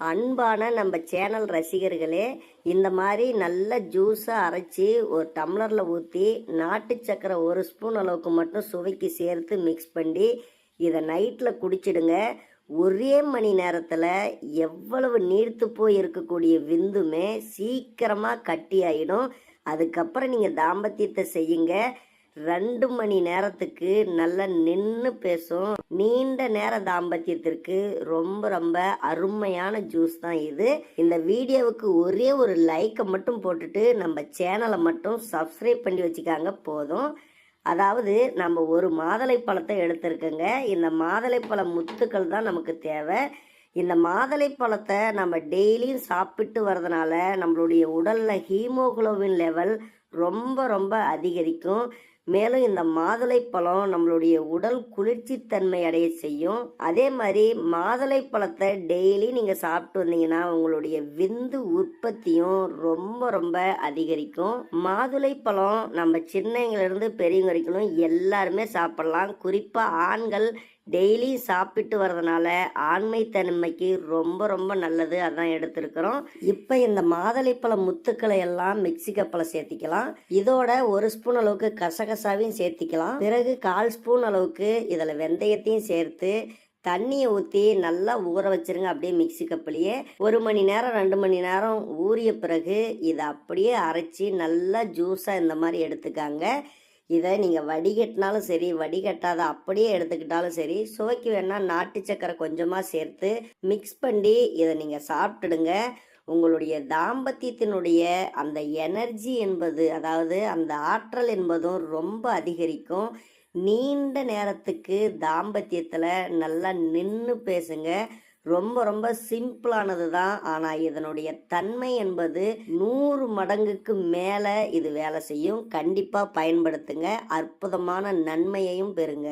அன்பான நம்ம சேனல் ரசிகர்களே இந்த மாதிரி நல்ல ஜூஸை அரைச்சி ஒரு டம்ளரில் ஊற்றி நாட்டு சக்கரை ஒரு ஸ்பூன் அளவுக்கு மட்டும் சுவைக்கு சேர்த்து மிக்ஸ் பண்ணி இதை நைட்டில் குடிச்சிடுங்க. ஒரே மணி நேரத்தில் எவ்வளவு நீர்த்து போய் இருக்கக்கூடிய விந்துமே சீக்கிரமாக கட்டி ஆகிடும் அதுக்கப்புறம் நீங்கள் தாம்பத்தியத்தை செய்யுங்க. ரெண்டு மணி நேரத்துக்கு நல்லா நின்று பேசும். நீண்ட நேர தாம்பத்தியத்திற்கு ரொம்ப ரொம்ப அருமையான ஜூஸ் தான் இது. இந்த வீடியோவுக்கு ஒரே ஒரு லைக்கை மட்டும் போட்டுட்டு நம்ம சேனலை மட்டும் சப்ஸ்கிரைப் பண்ணி வச்சுக்காங்க போதும். அதாவது நம்ம ஒரு மாதுளை பழத்தை எடுத்திருக்கோங்க. இந்த மாதுளைப்பழ முத்துக்கள் தான் நமக்கு தேவை. இந்த மாதுளை பழத்தை நம்ம டெய்லியும் சாப்பிட்டு வரதுனால நம்மளுடைய உடலில் ஹீமோகுளோபின் லெவல் ரொம்ப ரொம்ப அதிகரிக்கும். மேலும் இந்த மாதுளை பழம் நம்மளுடைய உடல் குளிர்ச்சித்தன்மை அடைய செய்யும். அதே மாதிரி மாதுளை பழத்தை டெய்லி நீங்கள் சாப்பிட்டு வந்தீங்கன்னா உங்களுடைய விந்து உற்பத்தியும் ரொம்ப ரொம்ப அதிகரிக்கும். மாதுளை பழம் நம்ம சின்னவங்களிருந்து பெரியவங்க வரைக்கும் எல்லாருமே சாப்பிடலாம். குறிப்பாக ஆண்கள் டெய்லி சாப்பிட்டு வர்றதுனால ஆண்மைத்தன்மைக்கு ரொம்ப ரொம்ப நல்லது. அதான் எடுத்திருக்கிறோம். இப்போ இந்த மாதுளைப்பழ முத்துக்களை எல்லாம் மிக்சி கப்பில் சேர்த்திக்கலாம். இதோட ஒரு ஸ்பூன் அளவுக்கு கசகசாவையும் சேர்த்திக்கலாம். பிறகு கால் ஸ்பூன் அளவுக்கு இதில் வெந்தயத்தையும் சேர்த்து தண்ணியை ஊற்றி நல்லா ஊற வச்சிருங்க அப்படியே மிக்சி கப்பிலேயே. ஒரு மணி நேரம் ரெண்டு மணி நேரம் ஊறிய பிறகு இதை அப்படியே அரைச்சி நல்லா ஜூஸாக இந்த மாதிரி எடுத்துக்காங்க. இதை நீங்கள் வடிகட்டினாலும் சரி வடிகட்டாத அப்படியே எடுத்துக்கிட்டாலும் சரி சுவைக்கு வேணால் நாட்டு சக்கரை கொஞ்சமாக சேர்த்து மிக்ஸ் பண்ணி இதை நீங்கள் சாப்பிட்டுடுங்க. உங்களுடைய தாம்பத்தியத்தினுடைய அந்த எனர்ஜி என்பது அதாவது அந்த ஆற்றல் என்பதும் ரொம்ப அதிகரிக்கும். நீண்ட நேரத்துக்கு தாம்பத்தியத்தில் நல்லா நின்று பேசுங்க. ரொம்ப ரொம்ப சிம்பிளானது தான். ஆனால் இதனுடைய தன்மை என்பது நூறு மடங்குக்கு மேலே இது வேலை செய்யும். கண்டிப்பாக பயன்படுத்துங்க. அற்புதமான நன்மையையும் பெறுங்க.